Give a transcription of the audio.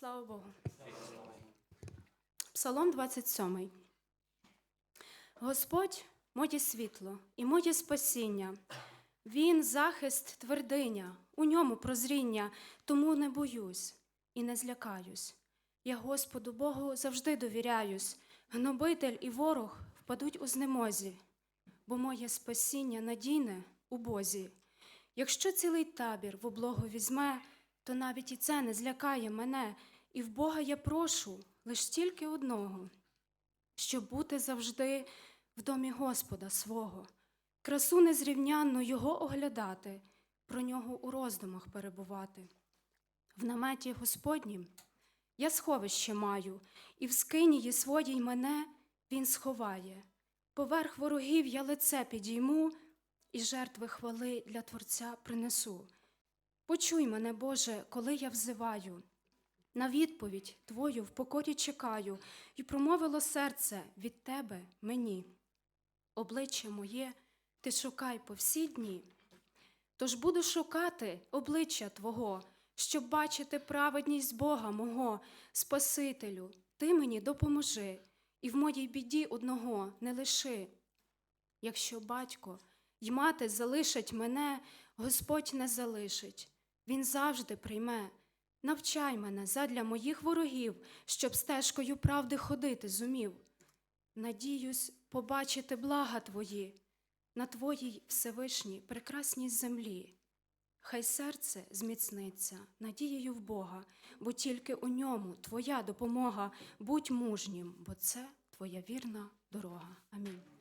Слава Богу. Псалом 27. Господь моє світло і моє спасіння. Він захист твердиня, у ньому прозріння, тому не боюсь і не злякаюсь. Я Господу Богу завжди довіряюсь. Гнобитель і ворог впадуть у знемозі, бо моє спасіння надійне у Бозі. Якщо цілий табір в облогу візьме, то навіть і це не злякає мене, і в Бога я прошу лиш тільки одного, щоб бути завжди в домі Господа свого, красу незрівнянну Його оглядати, про нього у роздумах перебувати. В наметі Господнім я сховище маю, і в скинії своїй мене Він сховає. Поверх ворогів я лице підійму, і жертви хвали для Творця принесу. Почуй мене, Боже, коли я взиваю. На відповідь Твою в покорі чекаю, і промовило серце від Тебе мені. Обличчя моє ти шукай по всі дні. Тож буду шукати обличчя Твого, щоб бачити праведність Бога мого, Спасителю, Ти мені допоможи, і в моїй біді одного не лиши. Якщо батько й мати залишать мене, Господь не залишить, Він завжди прийме. Навчай мене задля моїх ворогів, щоб стежкою правди ходити зумів. Надіюсь побачити блага Твої на Твоїй Всевишній прекрасній землі. Хай серце зміцниться надією в Бога, бо тільки у ньому Твоя допомога. Будь мужнім, бо це Твоя вірна дорога. Амінь.